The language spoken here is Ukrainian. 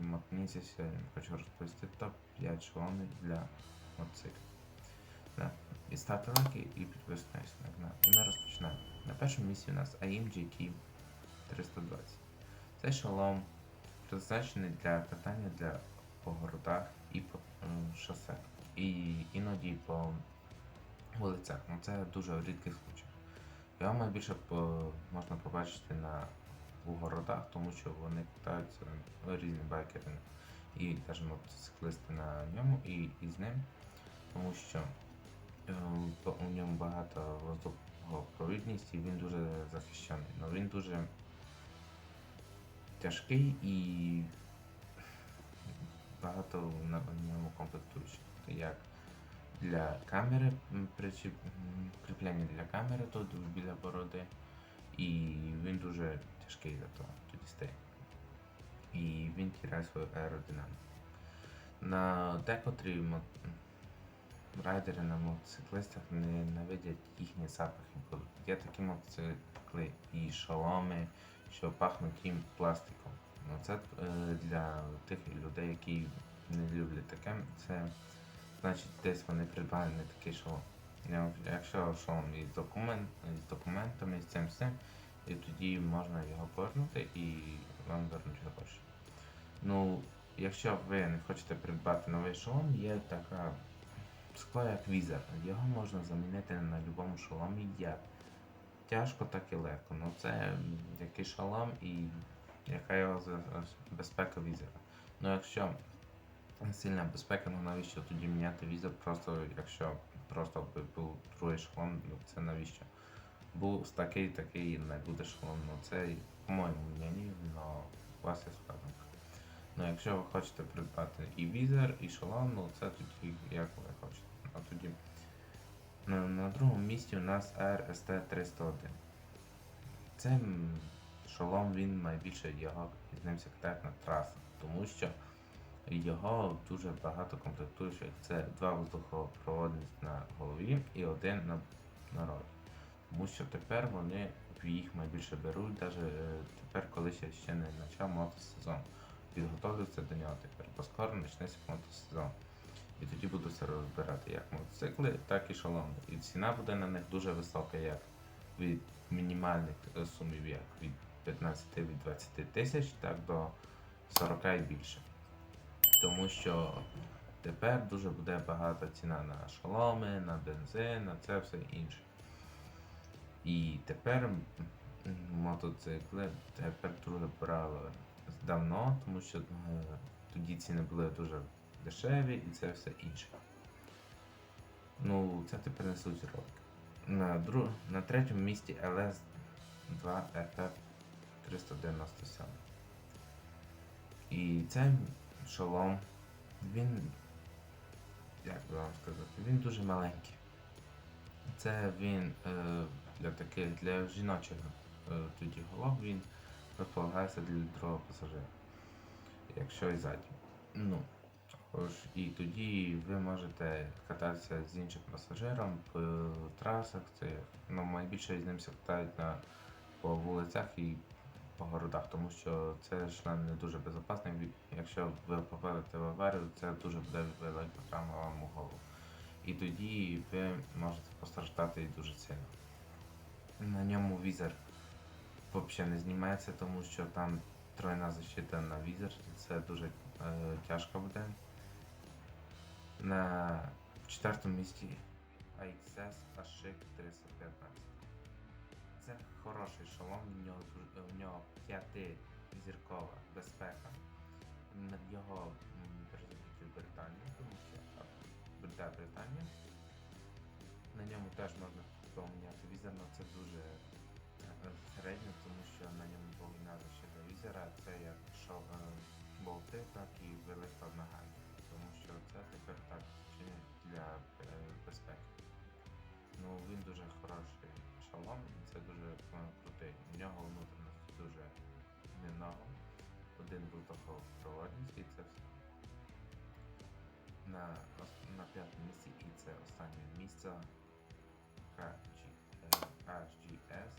на книзі сьогодні хочу розповісти топ-5 шоломів для мотоциклів. Да. І ставте лайки і підписуйтесь на канал. І ми розпочинаємо. На першому місці у нас AIM GT 320. Цей шолом призначений для катання для по городах і по шосе. І іноді по вулицях. Ну це дуже в рідких случаях. Його найбільше можна побачити на у городах, тому що вони катаються ну, різні байкери і теж мотоциклисти на ньому і, і з ним, тому що е, бо у ньому багато воздухопровідність і він дуже захищений. Ну він дуже тяжкий і багато на ньому комплектуючих. Як для камери кріплення для камери тут біля бороди. І він дуже тяжкий за то тоді стає. І він тіряє свою аеродинаміку. На декотрі мо- райдери на мотоциклистах ненавидять їхні запахи, є такі мотоцикли і шоломи, що пахнуть їм пластиком. Ну, це для тих людей, які не люблять таке, це значить десь вони придбали не такий шолом. Якщо шолом із, документ, з документами, з цим всім, і тоді можна його повернути і вам вернуть гроші. Ну, якщо ви не хочете придбати новий шолом, є така скло як візер. Його можна замінити на будь-якому шоломі як тяжко, так і легко. Ну це який шолом і яка його безпека візера. Ну якщо сильна безпека, ну навіщо тоді міняти візор, просто якщо просто був другий шолом, ну це навіщо? Був такий, такий не буде шолом, ну це, по-моєму, мненні, но у вас є складно. Ну, якщо ви хочете придбати і візор, і шолом, ну це тоді як ви хочете. А тоді на, на другому місці у нас RST 301. Це шолом, він найбільше його з ним катають на трасах, тому що його дуже багато комплектуючих. Це два воздухопроводність на голові і один на, на ролі. Тому що тепер вони їх найбільше беруть, навіть тепер, коли ще, не почав мотосезон. Підготовлюються до нього тепер, бо скоро почнеться мотосезон. І тоді будуться розбирати як мотоцикли, так і шоломи. І ціна буде на них дуже висока, як від мінімальних е, сумів, як від 15 від 20 тисяч, так до 40 і більше. Тому що тепер дуже буде багата ціна на шоломи, на бензин, на це все інше. І тепер мотоцикли тепер друге правило давно, тому що е, тоді ціни були дуже дешеві і це все інше. Ну, це тепер несуть роки. На, друг... на третьому місці LS 2 FF 397. І цей шолом, він, як би вам сказати, він дуже маленький. Це він е, для таких для жіночих е, тоді голов він розполагається для другого пасажира. Якщо і ззаді. Ну, тож, і тоді ви можете кататися з іншим пасажиром по трасах. Це ну, найбільше з ним катають на, по вулицях і по городах, тому що це нам не дуже безпечно. Якщо ви попадете в аварію, це дуже буде велика травма вам у голову. І тоді ви можете постраждати дуже сильно. На ньому візер взагалі не знімається, тому що там тройна защита на візер, це дуже е, тяжко буде. На четвертому місці AXS Ashik 315. Це хороший шолом, в нього, в нього п'ятизіркова безпека. М, Його производитель Британії, тому що а, Брита- Британія. На ньому теж можна поміняти візер, але це дуже е, середньо, тому що на ньому повинна защита візера, це як е, болти, так і велика нога. Тому що це тепер так чинить для е, безпеки. Ну він дуже хороший шолом, і це дуже крутий. У нього внутрішності дуже немного. Один воздухопроводність і це все. На, на п'ятому місці і це останнє місце HG, HGS